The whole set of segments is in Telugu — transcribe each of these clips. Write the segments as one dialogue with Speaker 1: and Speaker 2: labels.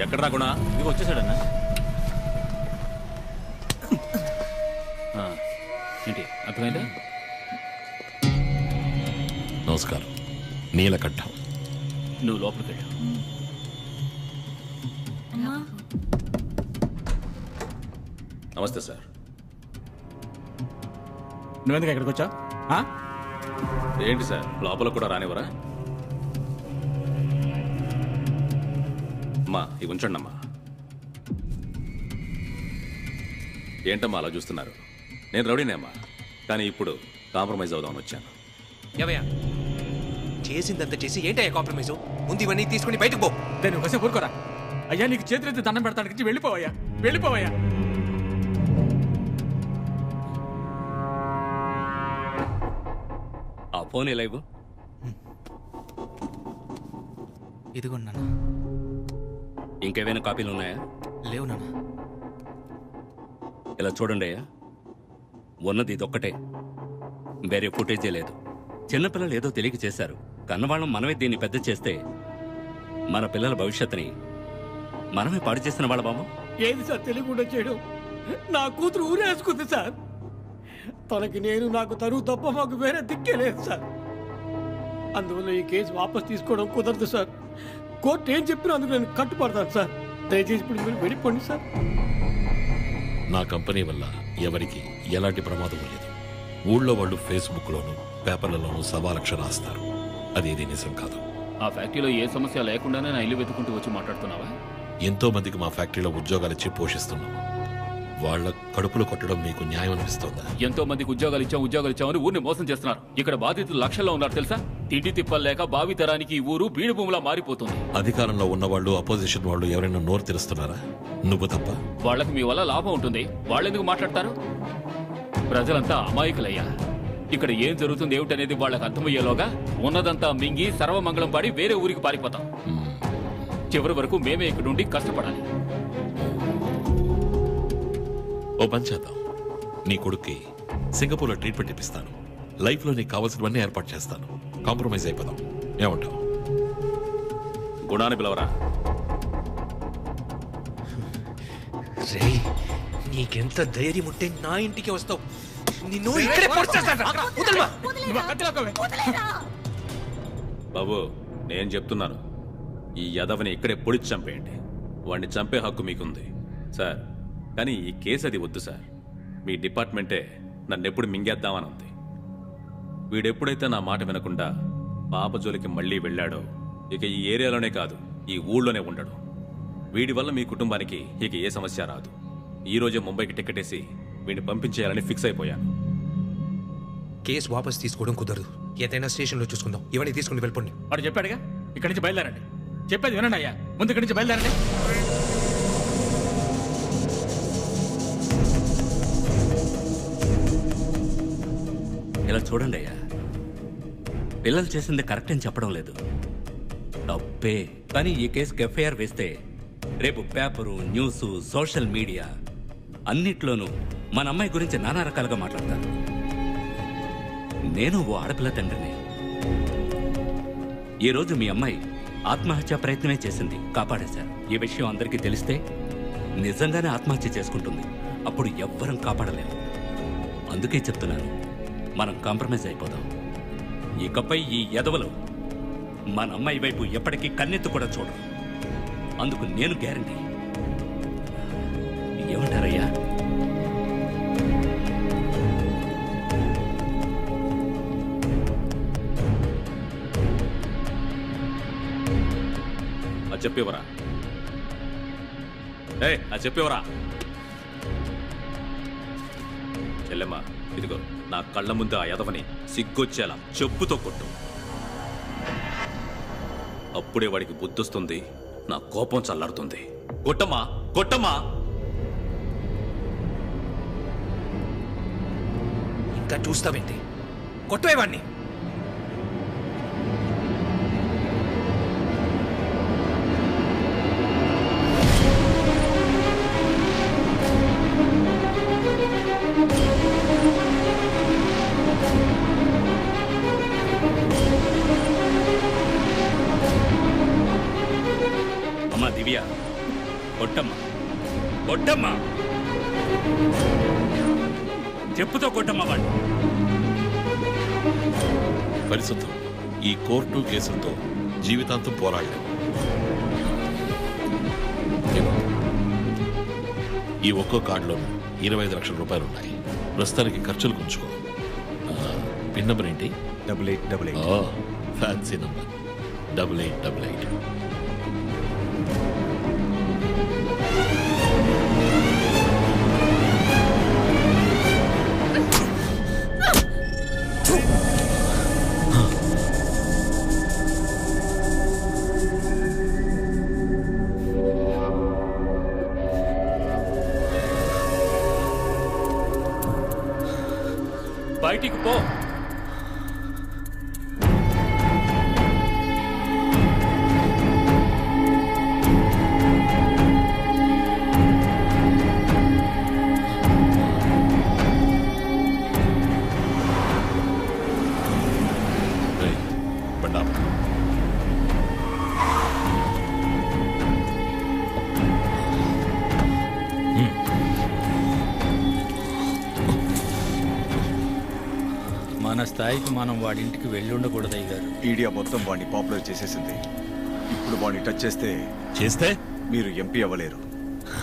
Speaker 1: ఎక్కడ రాకుండా
Speaker 2: ఇదిగో వచ్చేసాడన్నా.
Speaker 1: ఆ, ఏంటి అర్థమైందా?
Speaker 3: నమస్కారం. నీలకంఠం.
Speaker 1: నువ్వు లోపలికి వెళ్ళు. నమస్తే సార్.
Speaker 2: నువ్వెందుకు ఎక్కడికి వచ్చావు?
Speaker 1: ఏంటి సార్? లోపల కూడా రానివరా అమ్మా ఇవి ఉంచండి అమ్మా ఏంటమ్మా అలా చూస్తున్నారు? నేను రౌడీనే అమ్మా కానీ ఇప్పుడు కాంప్రమైజ్ అవుదామని వచ్చాను.
Speaker 4: ఏవయ్యా చేసిందంత చేసి ఏంటయ్యా కాంప్రమైజ్? ముందు ఇవన్నీ తీసుకుని బయటకు పో.
Speaker 2: నేను ఒకసే ఊరుకోరా. అయ్యా నీకు చేతులెత్తి దండం పెడతానికి వెళ్ళిపోవయ్యా. వెళ్ళిపోవయ్యా.
Speaker 5: ఆ ఫోన్ ఎలా ఇవ్వు?
Speaker 4: ఇదిగో నాన్న.
Speaker 5: ఇంకేమైనా కాపీలు ఉన్నాయా?
Speaker 4: లేవు నాన్న.
Speaker 5: ఇలా చూడండి అయ్యా. ఉన్నది ఇదొక్కటే. వేరే ఫుటేజే లేదు. చిన్నపిల్లలు ఏదో తెలియక చేశారు. కన్నవాళ్ళం మనమే దీన్ని పెద్ద చేస్తే మన పిల్లల భవిష్యత్తుని మనమే పాడు చేసిన వాళ్ళ బాబు?
Speaker 6: ఏది సార్ తెలియకుండా చేయడం? నా కూతురు ఊరేసుకుంది సార్. తనకి నేను నాకు తరువు తప్ప మాకు వేరే దిక్కే లేదు సార్. అందువల్ల ఈ కేసు వాపస్ తీసుకోవడం కుదరదు సార్. కోర్టు ఏం చెప్పినా అందుకు నేను కట్టుపడతాను సార్. దయచేసి ఇప్పుడు మీరు వెళ్ళిపోండి సార్.
Speaker 3: నా కంపెనీ వల్ల ఎవరికి ఎలాంటి ప్రమాదం లేదు. ఊళ్ళో వాళ్ళు ఫేస్బుక్లోను పేపర్లలోనూ సవాలక్ష రాస్తారు. అదేది నిజం కాదు.
Speaker 1: ఆ ఫ్యాక్టరీలో ఏ సమస్య లేకుండానే నా ఇల్లు వెతుకుంటూ వచ్చి మాట్లాడుతున్నావా?
Speaker 3: ఎంతో మందికి మా ఫ్యాక్టరీలో ఉద్యోగాలు ఇచ్చి పోషిస్తున్నాం. వాళ్ళ కడుపులు కొట్టడం మీకు న్యాయం అనిపిస్తోందా?
Speaker 1: ఎంతో మందికి ఉద్యోగాలు ఇచ్చాం ఉద్యోగాలు ఇచ్చామని ఊరిని మోసం చేస్తున్నారు. ఇక్కడ బాధితులు లక్షల్లో ఉన్నారు తెలుసా? తిండి తిప్పలు లేక బావి తరానికి ఈ ఊరు బీడు భూమిలా మారిపోతుంది.
Speaker 3: అధికారంలో ఉన్నవాళ్ళు అపోజిషన్ వాళ్ళు ఎవరైనా నోరు తెరుస్తున్నారా? నువ్వు తప్ప.
Speaker 1: వాళ్ళకి మీ వల్ల లాభం ఉంటుంది. వాళ్ళెందుకు మాట్లాడతారు? ప్రజలంతా అమాయకులయ్యా. ఇక్కడ ఏం జరుగుతుంది ఏమిటనేది వాళ్ళకి అర్థమయ్యేలోగా ఉన్నదంతా మింగి సర్వమంగళం పాడి వేరే ఊరికి పారిపోతాం. చివరి వరకు మేమే ఇక్కడ ఉండి కష్టపడాలి.
Speaker 3: ఓ పని చేద్దాం. నీ కొడుక్కి సింగపూర్లో ట్రీట్మెంట్ ఇప్పిస్తాను. లైఫ్లో నీకు కావాల్సినవన్నీ ఏర్పాటు చేస్తాను. కాంప్రమైజ్ అయిపోదాం. ఏమంటావు?
Speaker 1: గుణాన్ని పిలవరా?
Speaker 4: రే నీకెంత ధైర్యం ఉంటే నా ఇంటికి వస్తావు. నిన్ను ఇక్కడే
Speaker 1: బాబు నేను చెప్తున్నాను. ఈ యదవని ఇక్కడే పొడిచి చంపేయండి. వాడిని చంపే హక్కు మీకుంది. సార్ కానీ ఈ కేసు అది వద్దు సార్. మీ డిపార్ట్మెంటే నన్ను ఎప్పుడు మింగేద్దామని ఉంది. వీడెప్పుడైతే నా మాట వినకుండా పాప జోలికి మళ్ళీ వెళ్ళాడో ఇక ఈ ఏరియాలోనే కాదు ఈ ఊళ్ళోనే ఉండడు. వీడి వల్ల మీ కుటుంబానికి ఇక ఏ సమస్య రాదు. ఈ రోజే ముంబైకి టికెట్ వేసి వీడిని పంపించేయాలని ఫిక్స్ అయిపోయాను.
Speaker 4: కేసు వాపస్ తీసుకోవడం కుదరదు. ఏదైనా స్టేషన్లో చూసుకుందాం. ఇవన్నీ తీసుకుని వెళ్ళిపోండి.
Speaker 2: వాడు చెప్పాడుగా ఇక్కడి నుంచి బయలుదేరండి. చెప్పేది వినండి అయ్యా. ముందు ఇక్కడి నుంచి బయలుదేరండి.
Speaker 5: ఇలా చూడండి అయ్యా. పిల్లలు చేసింది కరెక్ట్ అని చెప్పడం లేదు. తప్పే. కానీ ఈ కేసుకి ఎఫ్ఐఆర్ వేస్తే రేపు పేపరు న్యూస్ సోషల్ మీడియా అన్నిట్లోనూ మన అమ్మాయి గురించి నానా రకాలుగా మాట్లాడతారు. నేను ఓ ఆడపిల్ల తండ్రిని. ఈరోజు మీ అమ్మాయి ఆత్మహత్య ప్రయత్నమే చేసింది కాపాడేశారు. ఈ విషయం అందరికీ తెలిస్తే నిజంగానే ఆత్మహత్య చేసుకుంటుంది. అప్పుడు ఎవ్వరం కాపాడలేము. అందుకే చెప్తున్నాను మనం కాంప్రమైజ్ అయిపోదాం. ఇకపై ఈ ఎదవలు మన అమ్మాయి వైపు ఎప్పటికీ కన్నెత్తు కూడా చూడరు. అందుకు నేను గ్యారంటీ. ఏమంటారయ్యా?
Speaker 1: అది చెప్పేవరా? ఏ అది చెప్పేవరా? చెల్లెమ్మా. ఇదిగో నా కళ్ళ ముందు ఆ యదవని సిగ్గొచ్చేలా చెప్పుతో కొట్టు. అప్పుడే వాడికి బుద్ధొస్తుంది నా కోపం చల్లారుతుంది. కొట్టమ్మా కొట్టమ్మా!
Speaker 4: ఇంకా చూస్తావేంటి? కొట్టవేవాడిని
Speaker 3: ఈ కోర్టు కేసులతో జీవితాంతం ఇదిగో. ఈ ఒక్కో కార్డులోనూ ఇరవై ఐదు లక్షల రూపాయలు ఉన్నాయి. ప్రస్తుతానికి ఖర్చులు ఉంచుకో పిన్ నెంబర్ ఏంటి?
Speaker 7: Double eight double eight.
Speaker 3: Fancy number. Double eight double eight.
Speaker 5: బయటికి పో.
Speaker 8: స్థాయికి మనం వాడింటికి వెళ్ళి ఉండకూడదు అయ్యారు
Speaker 7: ఈడియా మొత్తం వాడిని పాపులర్ చేసేసింది. ఇప్పుడు వాడిని టచ్ చేస్తే
Speaker 3: చేస్తే?
Speaker 7: మీరు ఎంపీ అవ్వలేరు.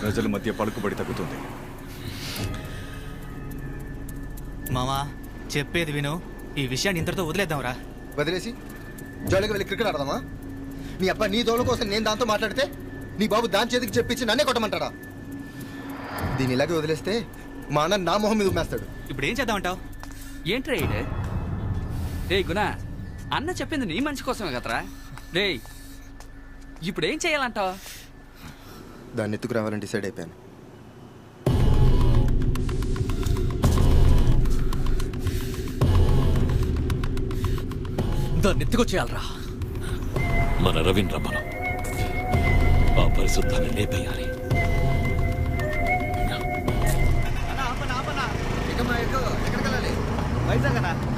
Speaker 7: ప్రజల మధ్య పలుకుబడి తగ్గుతుంది.
Speaker 9: మామా చెప్పేది విను. ఈ విషయాన్ని ఇంతటితో వదిలేద్దాంరా.
Speaker 10: వదిలేసి? జాలీగా వెళ్ళి క్రికెట్ ఆడదామా? నీ అబ్బా నీ దోల కోసం నేను దాంతో మాట్లాడితే నీ బాబు దాని చేతికి చెప్పించి నన్నే కొట్టమంటాడా? దీని ఇలాగే వదిలేస్తే మా అన్న నా మొహం మీద ఉమ్మేస్తాడు.
Speaker 9: ఇప్పుడు ఏం చేద్దామంటావు?
Speaker 11: ఏంట్రా రే గుణ అన్న చెప్పింది నీ మంచి కోసమే కదరా? రే ఇప్పుడు ఏం చేయాలంటావు?
Speaker 10: దాన్ని ఎత్తుకు రావాలని డిసైడ్ అయిపోయాను.
Speaker 11: దాన్ని ఎత్తుకొచ్చేయాలరా
Speaker 3: మన రవీంద్ర మనం ఆ పరిశుద్ధాన్ని లేపేయాలి.
Speaker 9: వైజాగ్ అన్నా
Speaker 11: అన్న.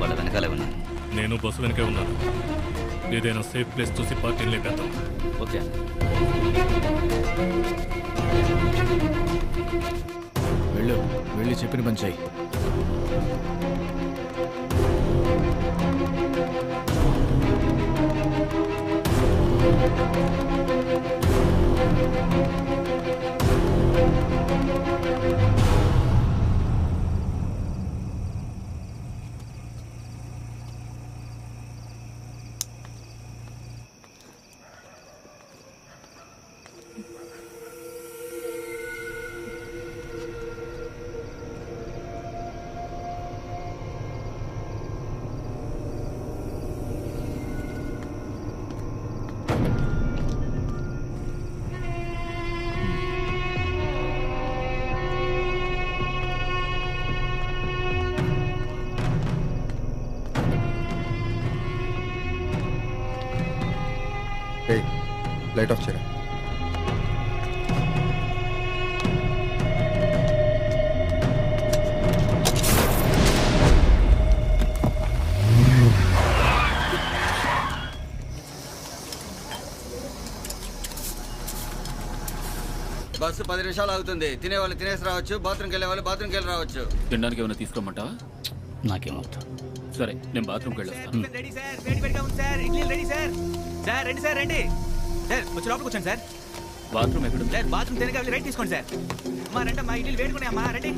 Speaker 11: వాళ్ళ వెనకాలే ఉన్నా
Speaker 8: నేను బస్సు వెనకే ఉన్నాను. ఏదైనా సేఫ్ ప్లేస్ చూసి పార్టీని లేపేద్దాం
Speaker 11: ఓకే.
Speaker 2: వెళ్ళు వెళ్ళి చెప్పిన పని చేయి.
Speaker 10: రే లైట్ ఆఫ్ చేయరా
Speaker 9: బస్సు పది నిమిషాలు అవుతుంది తినే వాళ్ళు తినేసి రావచ్చు బాత్రూమ్కి వెళ్ళే వాళ్ళు బాత్రూమ్కి వెళ్ళి రావచ్చు.
Speaker 2: తినడానికి ఏమైనా తీసుకోమంటావా?
Speaker 11: నాకేమవుతా
Speaker 2: సరే నేను బాత్రూమ్కి వెళ్ళొస్తాను
Speaker 9: రెడీ సార్ రండి సార్ రండి. సార్ వచ్చి లోపల కూర్చోండి సార్.
Speaker 2: బాత్రూమ్ ఎక్కడ
Speaker 9: సార్ బాత్రూమ్ తినగా రైట్ తీసుకోండి సార్. అమ్మా రండి అమ్మా ఇడ్లీలు వేడుకునే అమ్మా రండి.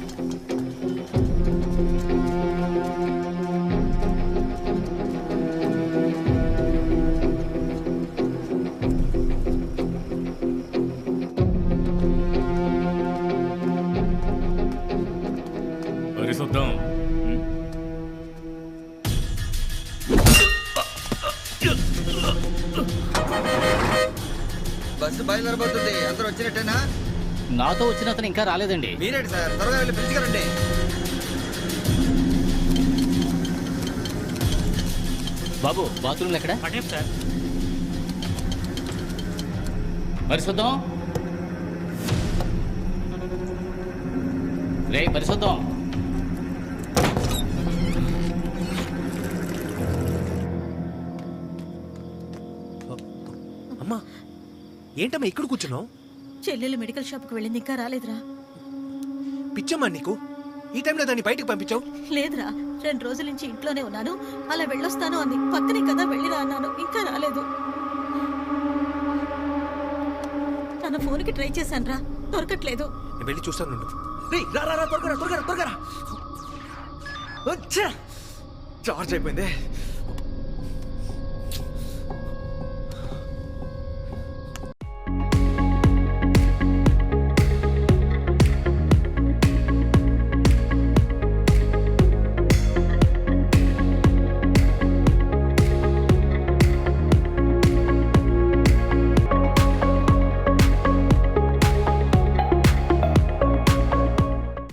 Speaker 9: బస్సు బయలుదేరబోతుంది. అందరూ వచ్చినట్టేనా?
Speaker 11: నాతో వచ్చిన అతను ఇంకా రాలేదండి.
Speaker 9: మీరేంటి సార్? త్వరగా వెళ్ళి పిలుచుకురండి
Speaker 11: బాబు బాత్రూమ్ ఎక్కడ?
Speaker 9: సార్.
Speaker 11: మరి చూద్దాం
Speaker 8: రే పరిశుద్ధం
Speaker 4: ఏంటమ్మా ఇక్కడ కూర్చున్నావు
Speaker 12: చెల్లెలు మెడికల్ షాప్కి వెళ్ళింది ఇంకా రాలేదురా
Speaker 4: పిచ్చమ్మా నీకు ఈ టైంలో దాన్ని బయటికి పంపించావు
Speaker 12: లేదురా రెండు రోజుల నుంచి ఇంట్లోనే ఉన్నాను అలా వెళ్ళొస్తాను అంది పక్కనే కదా వెళ్ళిరా అన్నాను ఇంకా రాలేదు తన ఫోన్కి ట్రై చేశాను రా దొరకట్లేదు
Speaker 4: నేను వెళ్ళి చూస్తాను నుండు రేయ్, రా రా రా త్వరగా రా, త్వరగా రా, త్వరగా రా. వచ్చా చార్జ్ అయిపోయింది